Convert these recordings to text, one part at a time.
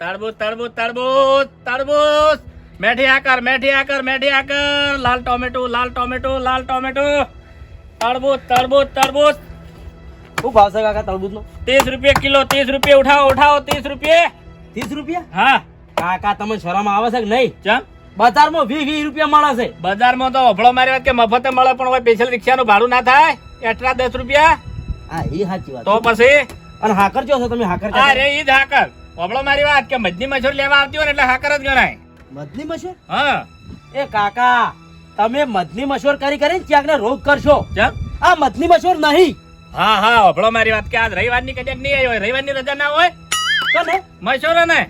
તરબૂચ તરબૂચ તરબૂચ તરબૂચ મેઠી આકર મેઠી આકર મેઠી આકર. લાલ ટોમેટો લાલ ટોમેટો લાલ ટોમેટો. તરબૂચ તરબૂચ તરબૂચ શું ભાવ છે કાકા તરબૂચનો ત્રીસ રૂપિયા કિલો ત્રીસ રૂપિયા. ઉઠાવો ઉઠાવો ત્રીસ રૂપિયા. ત્રીસ રૂપિયા? હા. કાકા તમે શરમ આવે છે કે નહીં? ચમ? બજારમાં વીસ વીસ રૂપિયા મળે છે. બજારમાં તો હફળો મારી વાત કે મફતે મળે પણ હોય સ્પેશિયલ રિક્ષાનું ભાડું ના થાય. એટલા દસ રૂપિયા. હા એ સાચી વાત તો પછી? અને હાકર છો તમે? હાકર અરે રે ઈ જ હાકર. અભળો મારી વાત કે મજની મજૂર લેવા આવતી હોય ને એટલે હાકર જ ગણાય. મજની મસૂર હા. એ કાકા તમે મજની મસૂર કરી કરીને ક્યાંક ને રોગ કરશો. આ મધની મસૂર નહીં. હા હા અભળો મારી વાત કે આજ રવિવારની કદાચ નહીં આવી હોય. રવિવારની રજા ના હોય? કને? મશોરો ને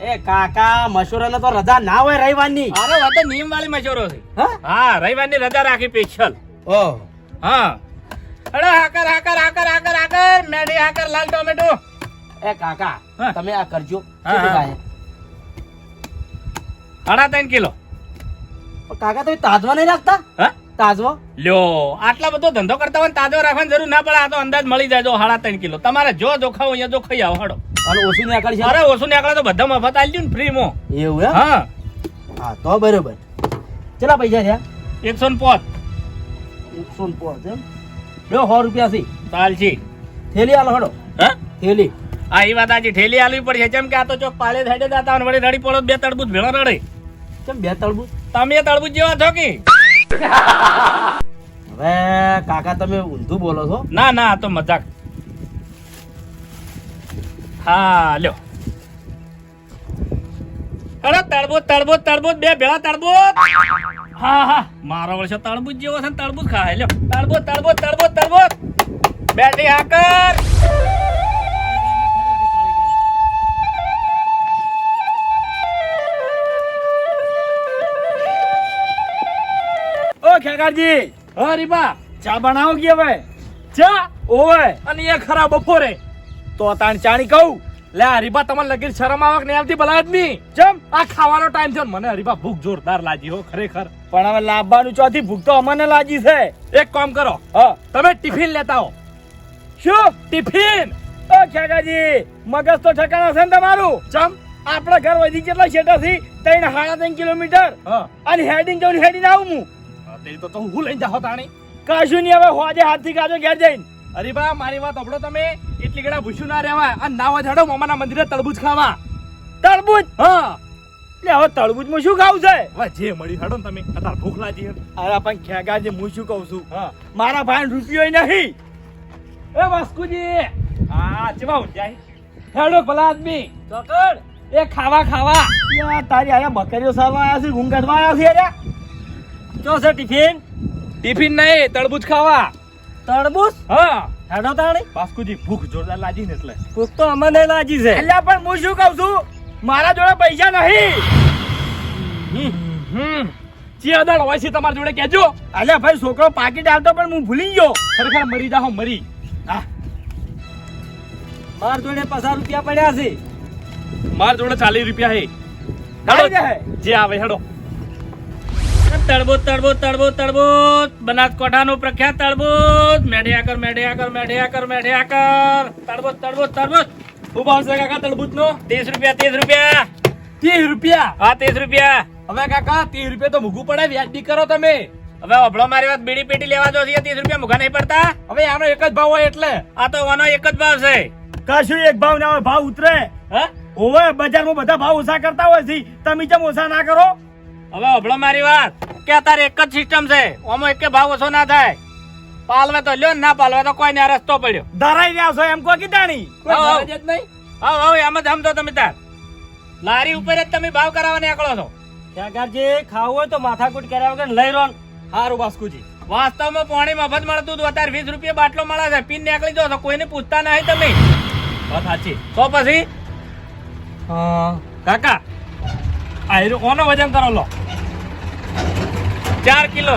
એ કાકા મશોરાને તો રજા ના હોય રવિવારની. અરે વાત નિયમ વાળી મસૂરો છે. હા? હા રવિવારની રજા રાખી સ્પેશિયલ. ઓહ હા. અરે હાકર હાકર હાકર હાકર હાકર મેડી હાકર લાલ ટોમેટો. એ કાકા હા. તમે આ કરજો. હા, કેટલું હા. થાય? સાડા ત્રણ કિલો. પણ કાકા તમે તાજવા નહીં રાખતા? હા? તાજવો? લ્યો આટલા બધો ધંધો કરતા હોય ને તાજો રાખવાની જરૂર ના પડે આ તો અંદાજ મળી જાય જો સાડા ત્રણ કિલો. તમારે જો જોખાવ અહીંયા જો ખાઈ આવો હડો. અને ઓછું નહીં આકડી અરે ઓછું નીકળે તો બધા મફત આલી ને ફ્રી માં. એવું એમ? હા. હા તો બરોબર. કેટલા પૈસા થયા? એકસો ને પોત એકસો ને પાંચ એમ? લ્યો સો રૂપિયા છે ચાલશી. થેલી આલો હડો. હા? થેલી. આ એ વાત આજે ઠેલી આલવી પડશે. જેમ કે આ તો ચોક પાળે સાઈડે જતા હોય વળી રડી પડો બે તડબૂચ ભેળો રડે. કેમ બે તળબૂચ? તમે તડબૂચ જેવા છો કે? હવે કાકા તમે ઊંધું બોલો છો? ના ના આ તો મજાક. હા લ્યો. અરે તડબૂચ તડબૂચ તડબૂચ બે ભેળા તડબૂચ હા હા મારો વર્ષો તડબૂચ જેવો છે તડબૂચ ખાય. લ્યો. તડબૂચ તડબૂચ તડબૂચ તડબૂચ બેટી હાકર ખેગારજી હા રીપા ચા બનાવો કે હવે? ચા? ઓવે અને એ ખરા બપોરે. તો તાણ ચાણી કહું. લે હરીબા તમને લગીર શરમ આવક નહીં આવતી? ભલા આદમી ચમ? આ ખાવાનો ટાઈમ છે મને હરીબા ભૂખ જોરદાર લાગી હો ખરેખર. પણ હવે લાવવાનું ચોથી ભૂખ તો અમને લાગી છે. એક કામ કરો. હા. તમે ટિફિન લેતા હો. શું? ટિફિન! ઓ ખેગાજી મગજ તો ઠકાણા છે ને તમારું? ચમ? આપણા ઘર વધી કેટલા શેટા થી ત્રણ સાડા ત્રણ કિલોમીટર. હા. અને હેડિંગ જવું હેડિંગ આવું હું. તે તો હું લઈને જાઓ તાણી. કશું નહીં હવે હોજે હાથથી કાજો ઘેર જઈને. અરે બા મારી વાત અપડો તમે. એટલી ગળા ભૂસું ના રહેવાય અને ના હેડો મામાના મંદિરે તરબૂચ ખાવા. તરબૂચ? હા. હવે માં શું ખાવું છે? હવે જે મળી હડો ને તમે અત્યારે ભૂખ લાગી અરે પણ ખેગાજી હું શું કહું છું? હા. મારા ભાઈ રૂપિયો નહીં. એ વાસ્કુજી. હા ચેવા ઊંઘ્યા હેડો ભલા આદમી. ચોકડ. એ ખાવા ખાવા. તારી આયા બકરીઓ સારવા આયા છે ઘૂંઘટવા આયા છે યાર ચો છે ટિફિન? ટિફિન નહીં તરબૂચ ખાવા. તરબૂચ? હા. હેડો તાણી. બાસ્કુજી ભૂખ જોરદાર લાગી ને એટલે. ભૂખ તો અમને લાગી છે. એટલે પણ હું શું કહું છું? મારા જોડે પૈસા નહીં. હમ. ચિયાદાર હોય છે તમારી જોડે કેજો અલ્યા ભાઈ છોકરો પાકીટ આવતો પણ હું ભૂલી ગયો. ખરેખર મરી જાઓ મરી. મારા જોડે પચાસ રૂપિયા પડ્યા છે. માર જોડે ચાલીસ રૂપિયા હે આવી જાય. જે આવે હેડો. તડબૂચ તડબૂચ તળબૂત તડબૂચ બનાસકાંઠાનું પ્રખ્યાત તડબૂચ મેઢિયાકર મેઢિયાકર મેઢિયાકર મેઢિયાકર તડબૂચ તડબૂચ તડબૂચ શું ભાવ છે કાકા તળબૂત નો ત્રીસ રૂપિયા ત્રીસ રૂપિયા. ત્રીસ રૂપિયા? હા ત્રીસ રૂપિયા. હવે કાકા ત્રીસ રૂપિયા તો મૂકવું પડે વ્યાજબી કરો તમે. હવે અભળો મારી વાત બીડી પેટી લેવા જો છે ત્રીસ રૂપિયા મૂકા નહીં પડતા? હવે આનો એક જ ભાવ હોય એટલે. આ તો આનો એક જ ભાવ છે. કશું એક ભાવ ના હોય ભાવ ઉતરે. હા? ઓવે બજારમાં બધા ભાવ ઓછા કરતા હોય છે. તમે જેમ ઓછા ના કરો હવે અભળો મારી વાત કે અત્યારે એક જ સિસ્ટમ છે. ઓમાં એક ભાવ ઓછો ના થાય. પાલવે તો લ્યો ના પાલવે તો કોઈ ને રસ્તો પડ્યો. ધરાઈ રહ્યા છો એમ કોઈ કીધાણી? કોઈ હા, હા. નહીં. હા હા એમ જ સમજો તમે તાર. લારી ઉપર જ તમે ભાવ કરાવવા આકળો છો. ત્યાગારજી ખાવું હોય તો માથાકૂટ કર્યા વગર લઈ રો હારું બાસ્કુજી. વાસ્તવમાં પાણી મફત મળતું હતું અત્યારે વીસ રૂપિયા બાટલો મળે છે. પીન નીકળી જાવ તો કોઈને પૂછતા નહીં તમે. વાત સાચી. તો પછી? કાકા આ હીરો કોનો વજન કરો લો? ચાર કિલો.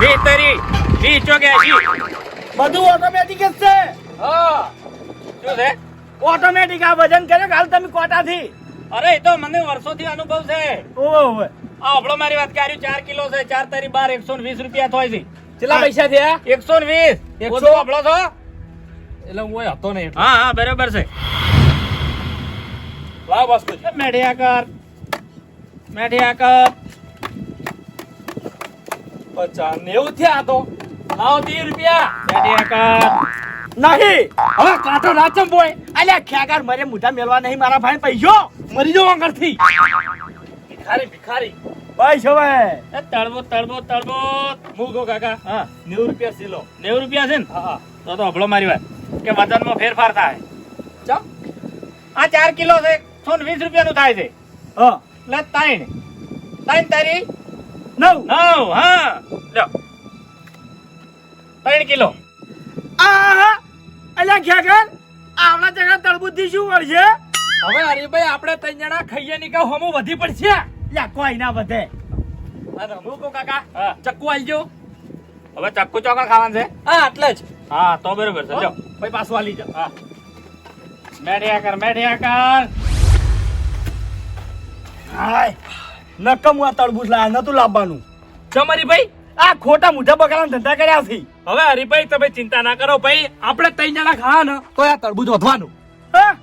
વીસ તરી. વીસ ચોકે એસી બધું ઓટોમેટિક જ છે. હા. શું છે? ઓટોમેટિક આ વજન કર્યો હાલ તમે કોટાથી? અરે એ તો મને વર્ષોથી અનુભવ છે. ઓવે આ આપણો મારી વાત કર્યું ચાર કિલો છે ચાર તરી બાર એકસો વીસ રૂપિયા થાય છે. કેટલા પૈસા થયા? એકસો વીસ. એકસો? હબળો છો? એટલે હું હતો નહીં હા હા બરાબર છે. લાવ બાસ્કુજી મેઢિયા કર. મેઢિયા કર. પચાસ નેવું થયા તો. લાવો ત્રીસ રૂપિયા. મેઢિયા કર. નહીં હવે કાંઠો ના ચંપોય અલ્યા ખ્યાગાર મરે મુઠા મેલવા નહીં મારા ભાઈ પૈસો. મરી જાવ આગળથી ભિખારી ભિખારી. પૈસો હવે. એ તળબો તળબો તળબો મૂકો કાકા. હા. નેવું રૂપિયા સિલો. નેવું રૂપિયા છે ને? હા તો તો હભળો મારી વાત. કે વજનમાં ફેરફાર થાય. ચમ. આ ચાર કિલો છે. સો ને વીસ રૂપિયાનું થાય છે. એટલે ત્રણ. ત્રણ તારી? નવ. નવ હા. લ્યો. ત્રણ કિલો. અલ્યા ખ્યાગાર આવડા જગા તળબુદ્ધિ શું વળશે હવે હરીભાઈ આપણે ત્રણ જણા ખાઈએ ની કહું હમો વધી પડશે. લ્યા કોઈ ના વધે. અને મૂકો કાકા. હા. ચક્કુ આલજો. હવે ચક્કુ ચોકડ ખાવાનું છે? હા એટલે જ. હા તો બરોબર છે. લ્યો. ભાઈ પાછું આલી જા. હા. મેઢિયા કર મેઢિયા કર. હાય નકમ આ તળબૂચ લાયા નતું લાવવાનું. ચમરી ભાઈ આ ખોટા મોઢા બગાડવાના ધંધા કર્યા છે. હવે હરીભાઈ તમે ચિંતા ના કરો ભાઈ. આપણે ત્રણ જણા ખાવા ને તો આ તરબૂજ વધવાનું.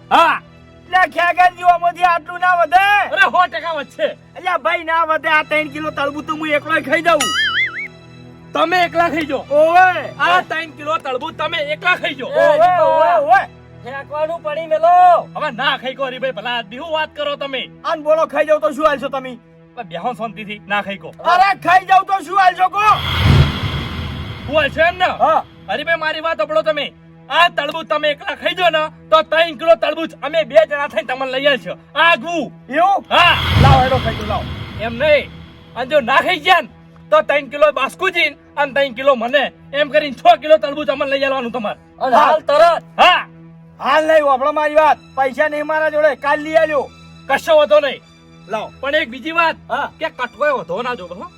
હા? એટલે ખેગન જીવામાંથી આટલું ના વધે. અરે સો ટકા વધશે. અલ્યા ભાઈ ના વધે આ ત્રણ કિલો તળબૂચ તો હું એકલો ખાઈ જાઉં. તમે એકલા ખાઈ જો ઓવે. આ ત્રણ કિલો તળબૂચ તમે એકલા ખાઈ જો ઓવે ઓવે ઓવે. ફેંકવાનું પડી મેલો. હવે ના ખાઈ કો હરીભાઈ ભલા આદમી વાત કરો તમે? આન બોલો ખાઈ જાવ તો શું હાલશો તમે? બેહો બેહો શાંતિથી ના ખાઈ કો. અરે ખાઈ જાવ તો શું હાલશો કો? હું છે એમ ને? હા. હરીભાઈ મારી વાત સાંભળો તમે. આ તળબૂચ તમે એકલા ખાઈ જો ને તો ત્રણ કિલો તળબૂચ અમે બે જણા થઈને તમને લઈ આવશો આગવું. એવું? હા. લાવો એનો ખાઈ લાવો. એમ નહીં. અને જો ના ખાઈ ગયા તો ત્રણ કિલો બાસ્કુજી અને ત્રણ કિલો મને. એમ કરીને છ કિલો તરબૂચ અમને લઈ આવવાનું તમારે. હાલ તરત? હા. હાલ નહીં આપણે મારી વાત. પૈસા નહીં મારા જોડે. કાલ લઈ આવ્યો કશો વધો નહીં. લાવો. પણ એક બીજી વાત હા. કે કટકોય વધો ના જોવો હો.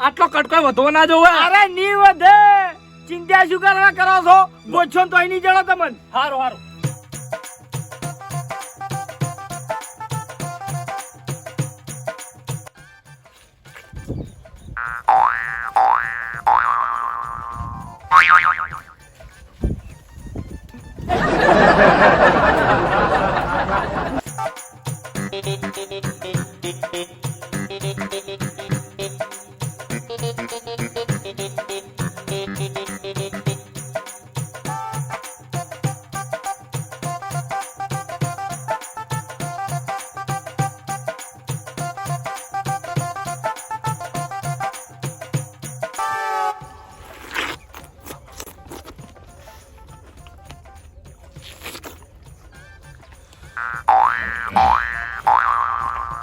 આટલો કટકોય વધો ના જોવો. અરે ની વધે. ચિંતા શું કરવા કરો છો? ગોછો તો અહીં નહીં જણો તમને. હારું હારું.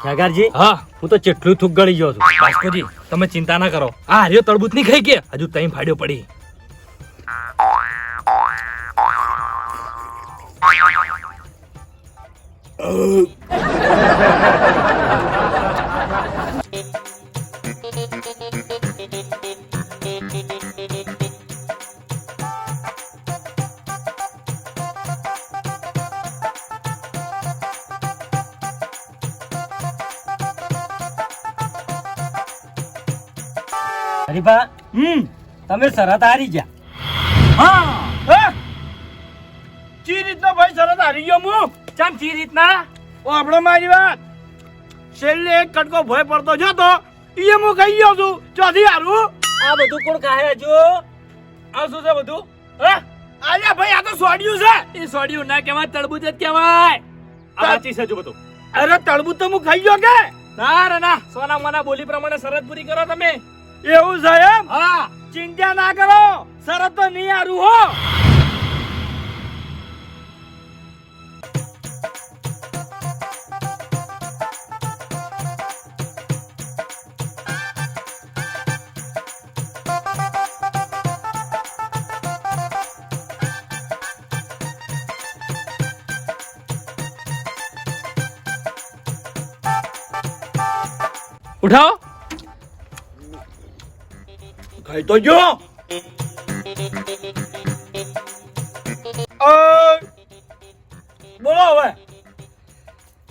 ખ્યાગારજી હા. હું તો ચેટલું થૂક ગળી ગયો છું. બાસ્કોજી તમે ચિંતા ના કરો. આ હરિયો તળબૂત નહીં ખાઈ કે? હજુ તઈ ફાડ્યો પડી. હરીભા હમ તમે શરત હારી ગયા. હા. ચી રીતનો ભાઈ શરત હારી ગયો હું ચમ ચી રીતના? ઓ આપણો મારી વાત. છેલ્લે એક કટકો ભય પડતો જો તો એ હું કહી ગયો છું ચોથી હારું. આ બધું કોણ કાહે જો આ શું છે બધું? હા? આલ્યા ભાઈ આ તો સોડિયું છે. એ સોડિયું ના કહેવાય તળબુજ જ કહેવાય. આ ચી છે જો બધું. અરે તળબૂચ તો હું ખાઈ ગયો કે? ના રે ના. સોના મોના બોલી પ્રમાણે શરત પૂરી કરો તમે. એવું છે એમ? હા. ચિંતા ના કરો. શરત તો નહીં આરું હો. ઉઠાવો. ખાઈ તો જો. બોલો હવે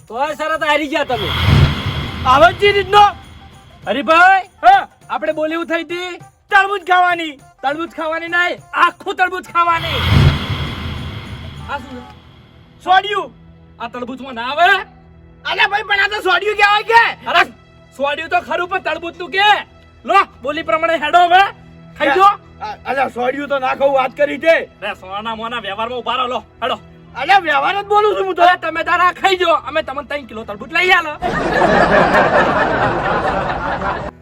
તોય શરત હારી ગયા તમે આવે ચી રીતનો હરીભાઈ હા આપણે બોલી એવું થઈ હતી તરબૂચ ખાવાની. તરબૂચ ખાવાની નહીં આખું તરબૂચ ખાવાની. આ શું? સોડ્યું. આ તરબૂચમાં ના આવે? અલ્યા ભાઈ પણ આ તો સોડિયું કહેવાય કે? અરે સોડિયું તો ખરું પણ તળબૂચનું કે? લો બોલી પ્રમાણે હેડો હવે. ખાઈ જો અલ્યા સોડિયું તો ના કહું વાત કરી છે. રે સોના મોના વ્યવહારમાં ઊભા રહો લો હેડો. અલ્યા વ્યવહાર જ બોલું છું હું તો. તો તમે તારા ખાઈ જો અમે તમને ત્રણ કિલો તરબૂચ લઈ આલો.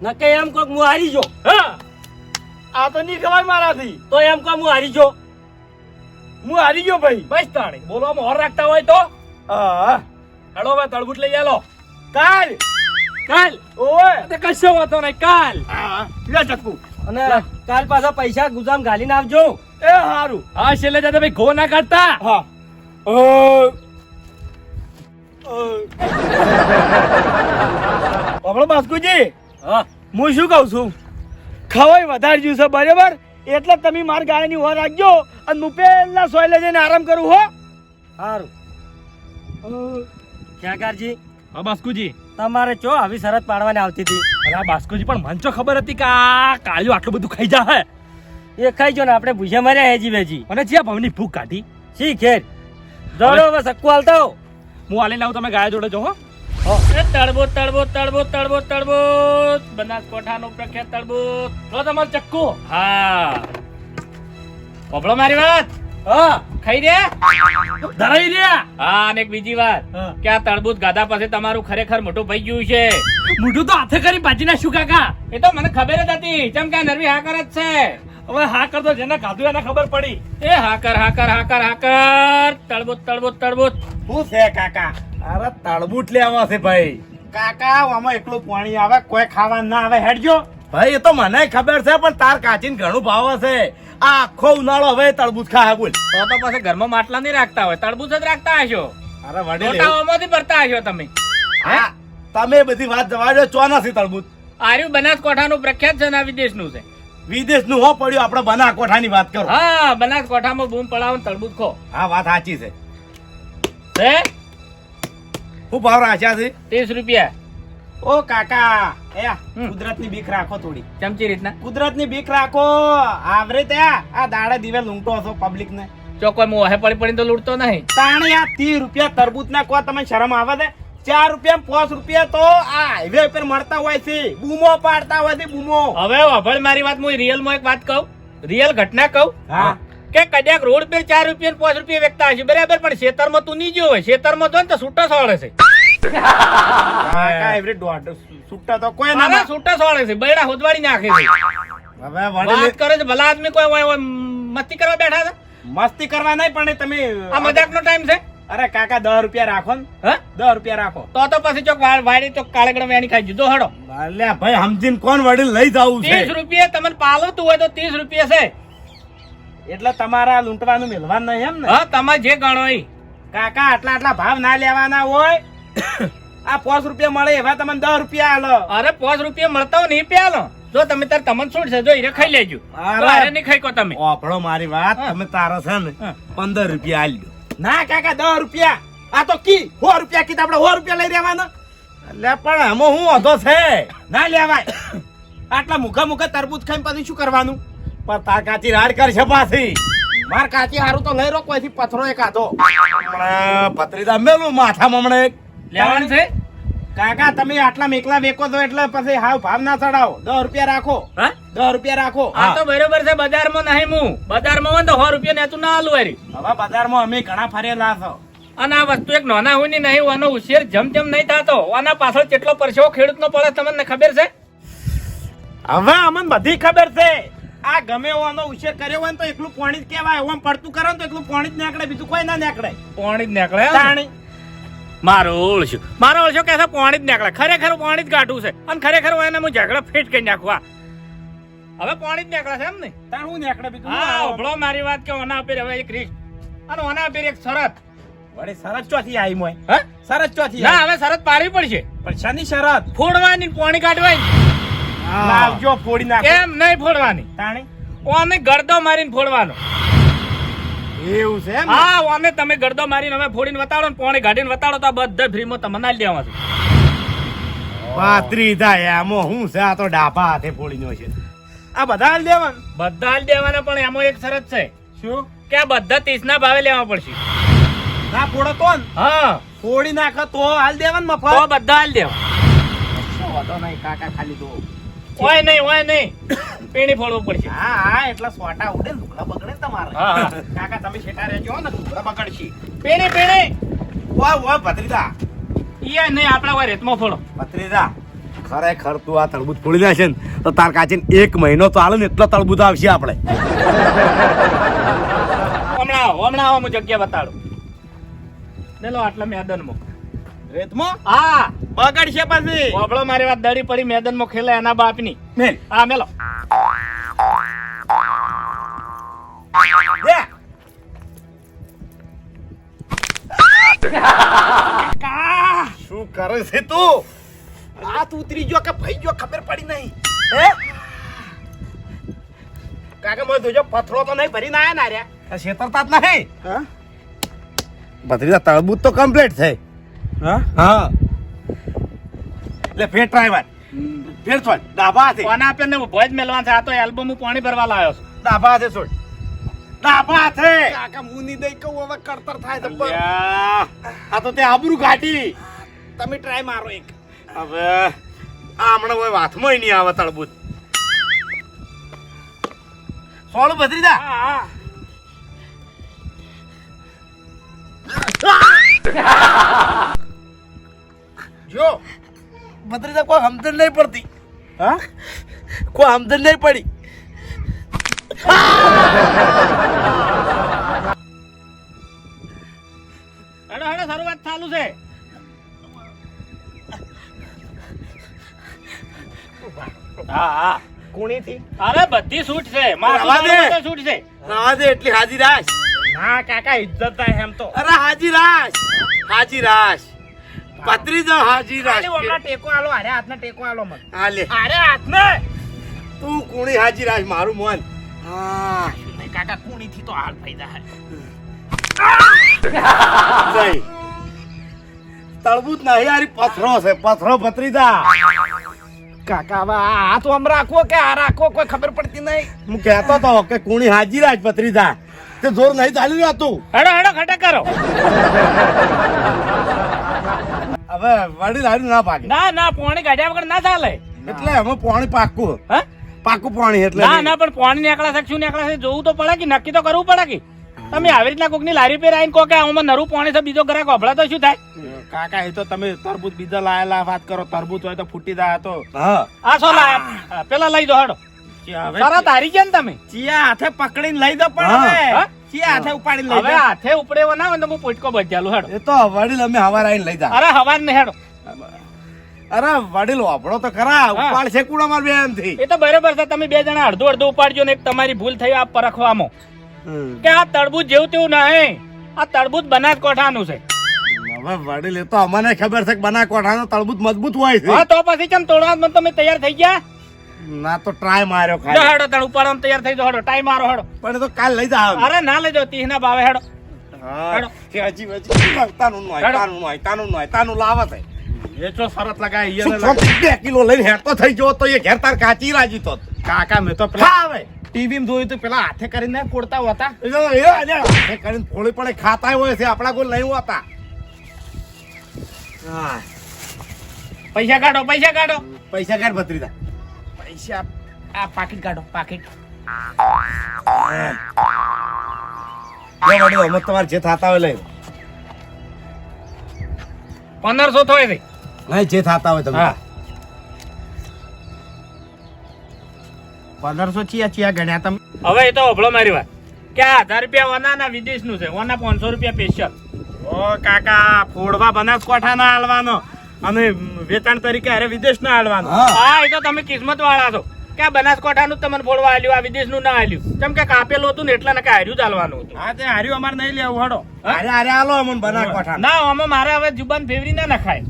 નકે એમ કોક હું હારી જો. હા? આ તો નહીં ખબર મારાથી. તો એમ કોક હું હારી જો. હું હારી ગયો ભાઈ. બસ તાણી. બોલવામાં હોર રાખતા હોય તો? હા. હેડો હવે તળબૂટ લઈ આલો. કાલ કાલ? ઓય! તે કશો વાતો નહીં કાલ. હા લે ચકુ અને કાલ પાછા પૈસા ગુજામ ગાલીને આવજો. એ હારું. હા છેલ્લે જતા ભાઈ ઘો ના કરતા હા. અ. બાસ્કુજી હા. હું શું કહું છું? ખવાય વધારે જ્યું છે બરાબર? એટલે તમે માર ગાયની હોર રાખજો અને હું પેલા સોયલે જઈને આરામ કરું હો. સારું ક્યાંકારજી હા બાસ્કુજી તમારે ચો આવી શરત પાડવાની આવતી હતી? અરે આ બાસ્કુજી પણ મને તો ખબર હતી કે આ કાળિયો આટલું બધું ખાઈ જા હે. એ ખાઈ જો ને આપણે ભૂસે મર્યા હેજી વેજી અને જ્યાં ભવની ભૂખ કાઢી? શી ખેર? દોડો હવે સક્કુ હાલતા. હો હું હાલી લાવું તમે ગાય જોડે જો હો. તળબો તળબો તળબો તળબો તળબો બનાસકોઠાનો પ્રખ્યાત તળબો જો તમારું ચક્કુ. હા. પબળો મારી વાત. હા. ખાઈ દે ધરાઈ દે હા અને બીજી વાત કે આ તળબૂત ગાધા પાસે તમારું ખરેખર મોટું ભાઈ ગયું છે. મોટું તો હાથે કરી ભાજી નાખ્યું કાકા. એ તો મને ખબર જ હતી ચમ કે નરવી હાકર જ છે. હવે હા તો જેને ખાધું એને ખબર પડી. એ હાકર હાકર હાકર હાકર. તળબૂત તળબૂત તળબૂત શું છે કાકા? અરે તળબૂટ લેવા છે ભાઈ. કાકા આમાં એકલું પાણી આવે કોઈ ખાવા ના આવે હેડજો. ભાઈ એ તો મને ખબર છે પણ તાર કાચીન ઘણું ભાવ છે આ આખો ઉનાળો હવે તળબૂચ ખાય બોલ. તો તો પછી ઘરમાં માટલા નહીં રાખતા હોય. તળબૂચ જ રાખતા હશો. અરે વડે ભરતા હશો તમે. હા, તમે બધી વાત જવા દો ચો નથી તળબૂચ આર્યું બનાસકોઠાનું પ્રખ્યાત છે ને વિદેશનું છે. વિદેશનું હો પડ્યું આપણે બનાસકોઠાની વાત કરો. હા બનાસકોઠામાં બૂમ પડાવો તળબૂચ ખો. હા વાત સાચી છે. હે? હું ભાવ રાખ્યા છે? ત્રીસ રૂપિયા. ઓ કાકા. કુદરતની બીક રાખો થોડી. ચમચી રીતના? કુદરતની બીક રાખો. આવરે ત્યાં આ દાડે દિવે લૂંટો છો પબ્લિક ને જો કોઈ મોહે પડી પડી તો લૂંટતો નહીં. તાણે ત્રીસ રૂપિયા તરબૂચ ના કો તમે શરમ આવે છે? ચાર રૂપિયા પાંચ રૂપિયા તો આ હાઈવે ઉપર મળતા હોય છે. બૂમો પાડતા હોય છે બૂમો. હવે મારી વાત હું રિયલમાં એક વાત કહું. રિયલ ઘટના કહું. હા. કે કદાચ રોડ પર ચાર રૂપિયા પાંચ રૂપિયા વેચતા હશે. બરાબર પણ ખેતરમાં તું નહીં જોવે ખેતરમાં જો ને તો છૂટો સવાળે છે. કાકા એવરી દોઢ છૂટા તો કોઈ ના મારા સોળે છે બૈડા હોદવાડી નાખે છે. હવે વાત કરે છે ભલા આદમી કોઈ હોય- હોય મસ્તી કરવા બેઠા છે? મસ્તી કરવા નહીં પણ તમે આ મજાક નો ટાઈમ છે? અરે કાકા દસ રૂપિયા રાખો ને. હા? દસ રૂપિયા રાખો. તો તો પછી ચોક વાડી ચોક કાળેગડા વેણી ખાઈ જુદો હડો. અલ્યા ભાઈ સમજીને કોણ વડીલ લઈ જવું છે? ત્રીસ રૂપિયા તમને પાલવતું હોય તો ત્રીસ રૂપિયા છે. એટલે તમારા લૂંટવાનું મેળવાનું નહીં એમ ને? હા તમે જે ગણો કાકા આટલા આટલા ભાવ ના લેવાના હોય. આ પાંચ રૂપિયા મળે એવા તમને દસ રૂપિયા આલો. અરે પાંચ રૂપિયા મળતા હોય નહીં પ્યાલો જો તમે તાર તમને છોડશે જો હીરે ખાઈ લેજો. અરે. નહીં ખાઈ કો તમે. ઓફળો મારી વાત તમે તારા છે ને પંદર રૂપિયા આલ્યો. ના કાકા દસ રૂપિયા. આ તો કી સો રૂપિયા કીધા આપણે સો રૂપિયા લઈ રહેવાના. એટલે પણ આમાં હું વાંધો છે? ના લેવાય. આટલા મુખા મુખા તરબૂચ ખાઈને પછી શું કરવાનું? પણ તાર કાચી રાડ કરશે પાછી. માર કાચી હારું તો લઈ રો કોઈથી પથરો એક આધો. હમણાં પતરીદા મેલું માથામાં હમણાં એક. લેવાનું છે? કાકા તમે આટલા મેકલા વેકો છો એટલે પછી હાવ ભાવ ના ચડાવો. દસ રૂપિયા રાખો. હા? દસ રૂપિયા રાખો. આ તો બરોબર છે બજારમાં નહીં હું બજારમાં હોય તો સો રૂપિયા નેતું ના આલું હારી. હવે બજારમાં અમે ઘણા ફરેલા છો. અને આ વસ્તુ એક નાના હોયની નહીં આનો ઉછેર જમ જમ નહીં થતો. આના પાછળ કેટલો પરસેવો ખેડૂત નો પડે તમને ખબર છે? હવે અમને બધી ખબર છે. આ ગમે એવો આનો ઉછેર કર્યો હોય તો એકલું પાણી જ કહેવાય. ઓમ પડતું કરો તો એકલું પાણી જ નીકળે બીજું કોઈ ના નીકળે. પાણી જ નીકળે હે? મારો ઓળશો મારો ઓળશો કે પાણી જ નીકળે. ખરેખર પાણી જ કાઢવું છે. અને ખરેખર હોય એને હું ઝઘડા ફિટ કરી નાખવા હવે પાણી જ નીકળે છે એમ ને? તાણ હું નીકળે બીજું હા હા ઓભળો મારી વાત કે ઓના આપેર હવે એક રીત. અને ઓના આપેર એક શરત. વળી શરત ચોથી આવી મોય. હે? શરત ચોથી ના હવે શરત પાડવી પડશે. પણ શાની શરત? ફોડવાની પાણી કાઢવાની. લાવજો ફોડી નાખ. એમ નહીં ફોડવાની. તાણી? ઓને ગળદો મારીને ફોડવાનો. એવું છે હા ઓને તમે ગરદો મારીને અમે ફોડીને વતાડો ને પોણે ગાડીને વતાડો તો આ બધા ફ્રીમાં તમને આલી દેવા છે. પાત્રી થાય આમો. હું છે? આ તો ડાભા હાથે ફોડીનો છે. આ બધા હાલ દેવાનું? બધા હાલ દેવાના પણ એમાં એક શરત છે. શું? કે આ બધા ત્રીસ ના ભાવે લેવા પડશે. ના ફોડો તો ને. હા. ફોડી નાખો તો હાલ દેવાનું મફા બધા હાલ દેવા. વાંધો નહીં કાકા ખાલી તો ઓય નહીં ઓય નહીં. પીણી ફોડવું પડશે. હા હા એટલા સોટા ઉડે ને લુગડા બગડે ને તમારે. હા. કાકા તમે છેટા રહેજો ને ઢોકળા બગડશે. પેણી પેણી. વાહ વાહ ભત્રીજા. ઈયા નહીં આપણા વાર રેતમાં ફોડો. ભત્રીજા ખરેખર તું આ તરબૂચ ફોડી દેશે ને તો તાર કાચીને એક મહિનો ચાલે ને એટલો તરબૂચ આવશે આપણે. હમણાં હમણાં હું જગ્યા બતાડું. લે લો આટલા મેદાનમાં. રેતમાં? હા. બગડશે પછી. ઓબળો મારી વાત દડી પડી મેદાનમાં ખેલે એના બાપની. મેલ. હા મેલો. શું કરે છે તું? હાથ તું ઉતરી ગયો કે ભાઈ ગયો ખબર પડી નહીં. હે? કાકા મને જોજો પથરો તો નહીં ભરીને આયા ના રે છેતરતા જ નહીં. ભત્રીજા તળબૂત તો કમ્પ્લીટ છે. હા? લે ફેર ડ્રાઈવર ફેર છોડ ડાબા છે કોના આપે ને ઊભો જ મેલવાન છે. આ તો એલ્બમ હું પાણી ભરવા લાવ્યો છું. ડાબા છે છોડ. ડાબા છે કાકા મુની દઈ કહું હવે કરતર થાય તો આ તો તે આબરૂ કાઢી તમે ટ્રાય મારો એક. હવે આ હમણાં કોઈ વાતમાં નહીં આવે તળબૂત સોળું ભત્રીજા. હા, હા. જો. ભત્રીજા કોઈ સમજણ નહીં પડતી. હા? કોઈ સમજણ નહીં પડી. હેડો હેડો શરૂઆત ચાલુ છે. હા હા. કુણીથી? અરે બધી છૂટ છે. માથું રવા દે. ધોવાનું છૂટ છે. દે એટલી હાજી રાશ. ના કાકા ઇજ્જત થાય એમ તો. અરે હાજી રાશ. હાજી રાશ. ભત્રીજા હાજી રાખ ટેકો આલો અરે હાથના ટેકો આલો મને. હાલે અરે હાથને. તું કોણી હાજી રાખ મારું મન. હા. કાકા કુણી થી તો હાલ ફાયદા જાય જય. તળબૂત નહીં આરી પથરો છે પથરો ભત્રીજા. કાકા આ તો આમ રાખવો કે આ રાખવો કોઈ ખબર પડતી નહીં. હું કહેતો તો કે કુણી હાજી રાજ ભત્રીજા. તે જોર નહીં ચાલી રહેતું હેડો હેડો ખટક કરો. હવે વડી લાવી ના પાકે. ના ના પોણી કાઢ્યા વગર ના ચાલે. એટલે અમે પોણી પાકું. હા? પાકું પાણી એટલે ના ના પણ પોણી નીકળા છે શું નીકળા છે જોવું તો પડે કે નક્કી તો કરવું પડે કે? તમે આવી રીતના કોકની લારી પર આવીને કહો કે આમાં નરું પોણી છે બીજો ગ્રાહક અભળા તો શું થાય? કાકા એ તો તમે તરબૂચ બીજા લાયેલા વાત કરો. તરબૂચ હોય તો ફૂટી જાય તો. હા. આ શું લાયા? પેલા લઈ દો હડો. તરત તારી ગયા ને તમે? ચિયા હાથે પકડીને લઈ દો પણ હવે. હા? ચિયા હાથે ઉપાડીને હવે હાથે ઉપડેવો ના હોય તો હું પોટકો બજાલું હેડો. એ તો વડીલ અમે હવાર આવીને લઈ જા. અરે હવાર ને હેડો. અરે વડીલ વાપરો તો ખરા ઉપાડ છે કુડા માર બેનથી એ તો બરાબર છે તમે બે જણા અડધો અડધો ઉપાડજો ને એક તમારી ભૂલ થઈ આ પરખવામાં કે આ તડબૂજ જેવું તેવું નહીં આ તડબૂજ બનાસકોઠાનું છે. હવે વડીલ એ તો અમને ખબર છે કે બના તડબૂજ મજબૂત હોય હા છે તો પછી કેમ તોડવા તમે તૈયાર થઈ ગયા? ના તો ટ્રાય માર્યો ખાલી. હેડો તણ ઉપાડો તૈયાર થઈ જાઓ હેડો ટાઈમ મારો હેડો. પણ તો કાલ લઈ જાવ અરે ના લઈ જાઓ તીહ ના ભાવે હેડો. હા. હજી હજી. તાનું નો. તાનું નો તાનું નો તાનું લાવે છે એ તો શરત લગાય ખોટ બે કિલો લઈને હેડતો થઈ ગયો તો એ ઘેર તાર કાચી રાજી તો. કાકા મેં તો પેલા આવે ટીવી માં જોયું તો પેલા હાથે કરીને કોડતા હતા. હાથે કરીને ફોળી પડે ખાતા હોય છે આપણા કોઈ લઈ હોતા. હા. પૈસા કાઢો પૈસા કાઢો. પૈસા કાઢ ભત્રીજા. પૈસા આ પાકીટ કાઢો પાકીટ. જો વડીલ અમે તમારે જે થતા હોય લઈ પંદરસો થોય છે. નહીં જે થતા હોય તમે પંદરસો ચિયા ચિયા ગણ્યા તમે? હવે એ તો અભળો મારી વાત. કે આ હજાર રૂપિયા વનાના વિદેશનું છે ઓના પાંચસો રૂપિયા સ્પેશિયલ ઓ કાકા ફોડવા બનાસકોઠા ના હાલવાનો. અને વેચાણ તરીકે અરે વિદેશ ના હાલવાનો. હા. એ તો તમે કિસ્મત વાળા છો. કે આ બનાસકાંઠાનું તમને ફોડવા આલ્યું આ વિદેશનું ના આલ્યું. કેમ કે કાપેલું હતું ને એટલે ને કે હાર્યું ચાલવાનું હતું. હા તે હાર્યું અમારે નહીં લેવું હડો. અરે અરે હાલો અમને બનાસકાંઠા ના અમે મારે હવે જુબાન ફેવરી ના નખાય.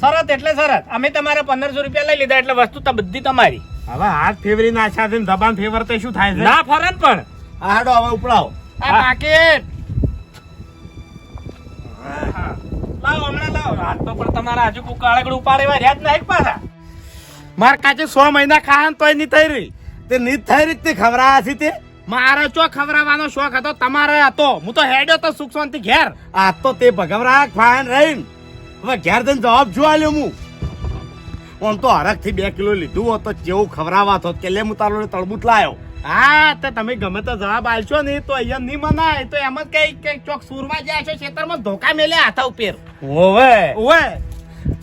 શરત એટલે શરત અમે તમારે પંદરસો રૂપિયા લઈ લીધા એટલે વસ્તુ તો બધી તમારી. હવે હાથ ફેવરી ના છે દબાણ ફેવર તો શું થાય છે? ના ફરજ પણ. હા હાડો હવે ઉપડાવો. આ પાકેટ. લાવો, હમણાં લાવો. હાથ તો પણ તમારા હજુ કાળગડ ઉપાડે એવા રહ્યા નહીં પાછા. માર કાચે સો મહિના ખાન તોય નહીં થઈ રહી. તે નહીં થઈ રહી તે ખવરાયા તે? મારે ચો ખવડાવવાનો શોખ હતો? તમારે હતો. હું તો હેડ્યો તો સુખ શાંતિ ઘેર. આ તો તે ભગવરા ફાઈન રહીને. હવે ઘેર જઈને જવાબ જોવા લ્યો હું. આમ તો હરખથી બે કિલો લીધું હોત જેવું ખવરાવા તો કે લે હું તારો જોડે લાયો. હા, તે તમે ગમે તો જવાબ આલશો ને તો અહીંયા નહીં મનાય. તો એમ જ કઈ ચોક સુરમાં જાય છે, ખેતરમાં ધોકા મેલે હાથા ઉપર. ઓવે ઓવે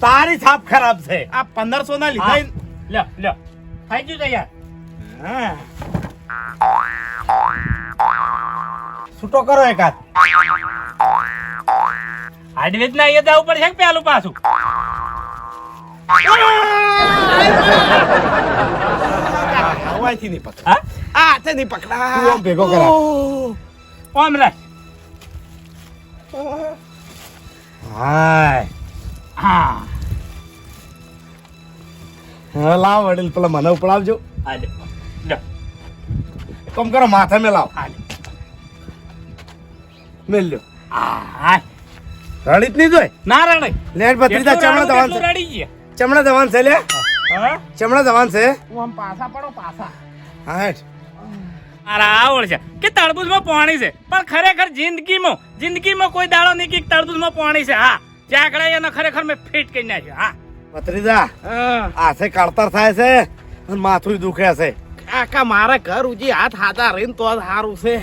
તારી છાપ ખરાબ છે. આ પંદરસો ના લીધા લ્યો લ્યો. થઈ ગયું તૈયાર? હા. છૂટો કરો એકાદ. હાડવેજ ના અહીંયા જવું પડશે પેલું પાછું? હવાઈથી નહીં પકડા. આ હાથે નહીં પકડા. ભેગો કરા ઓમ રાખ. હાય હા. હા લાવ વડીલ પેલા મને ઉપડાવજો. હા કમ કરો માથે મેં લાવ હા. મેલ લ્યો. હા રડી જ નહીં જોય? ના રડે. લેટ ભત્રીજા ચમડા દવાન છે. ચમડા દવાન છે લે. હા? ચમડા દવાન છે. આમ પાસા પડો પાસા હા હેઠ. મારા આવડ છે. કે તળબૂચમાં પાણી છે. પણ ખરેખર જિંદગીમાં જિંદગીમાં કોઈ દાડો નહીં કે તળબૂચમાં પાણી છે. હા ચાકડા એને ખરેખર મેં ફિટ કરી નાખ્યો. હા. ભત્રીજા આસે કળતર થાય છે અને માથું દુખે છે. કાકા મારે ઘર ઉજી હાથ હાથા રહીને તો સારું છે.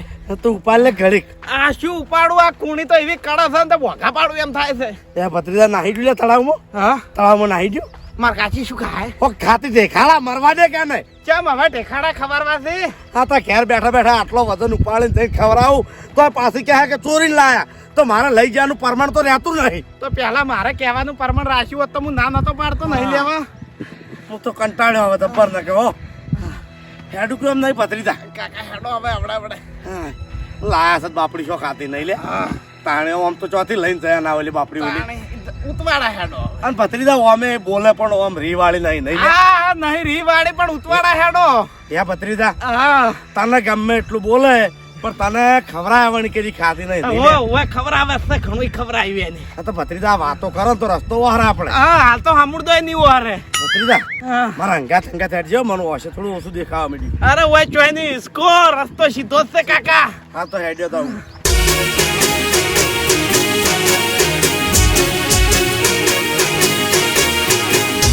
તું ઉપાડ લે ઘડીક. આ શું ઉપાડું? આ કુણી તો એવી કડે છે ને તો ભોગા પાડું એમ થાય છે. એ ભત્રીજા નાહી ગયું તળાવમાં? હા. તળાવમાં નાહી ગયું? માર કાચી શું ખાય? ઓ ખાતી દેખાડા મરવા દે કે નહીં? ચમ હવે ઢેખાડા ખબરવાથી છે હા તો ઘેર બેઠા બેઠા આટલો વજન ઉપાડીને જઈને ખવડાવું. તો પાછી કહે કે ચોરીને લાયા. તો મારે લઈ જવાનું પરમાણ તો રહેતું નહીં. તો પહેલા મારે કહેવાનું પરમણ રાખ્યું હોત તો હું ના નતો પાડતો નહીં લેવા? હું તો કંટાળ્યો હવે જબ્બર ને કે હો હેડું કેમ નહીં ભત્રીજા કાકા હેડો હવે આવડે આવડે. હા, લાયા છે બાપડી શો ખાતી નહીં લે? તાણે આમ તો ચોથી લઈને જયા ના ઓલી બાપડી ઓલી. ઉતવાડા હેડો અને ભત્રીજા ઓમે બોલે પણ ઓમ રીવાળી નહીં નહીં. નહીં રીવાળી પણ ઉતવાડા હેડો. હે ભત્રીજા હા. તને ગમે એટલું બોલે પણ તને ખવરાવણ કેરી ખાધી નહીં નહીં ઓ ઓવે ખબર છે ઘણું ખવરાવી એની. આ તો ભત્રીજા વાતો કરો તો રસ્તો વહારે આપણે. હા હાલ તો સાંભળતો નહીં વારે ભત્રીજા હા. મારા અંગાત અંગાત હેડજો મને હશે થોડું ઓછું દેખાવા મળી અરે ઓય ચોયની સ્કોર રસ્તો સીધો છે કાકા. હા તો હેડ્યો તો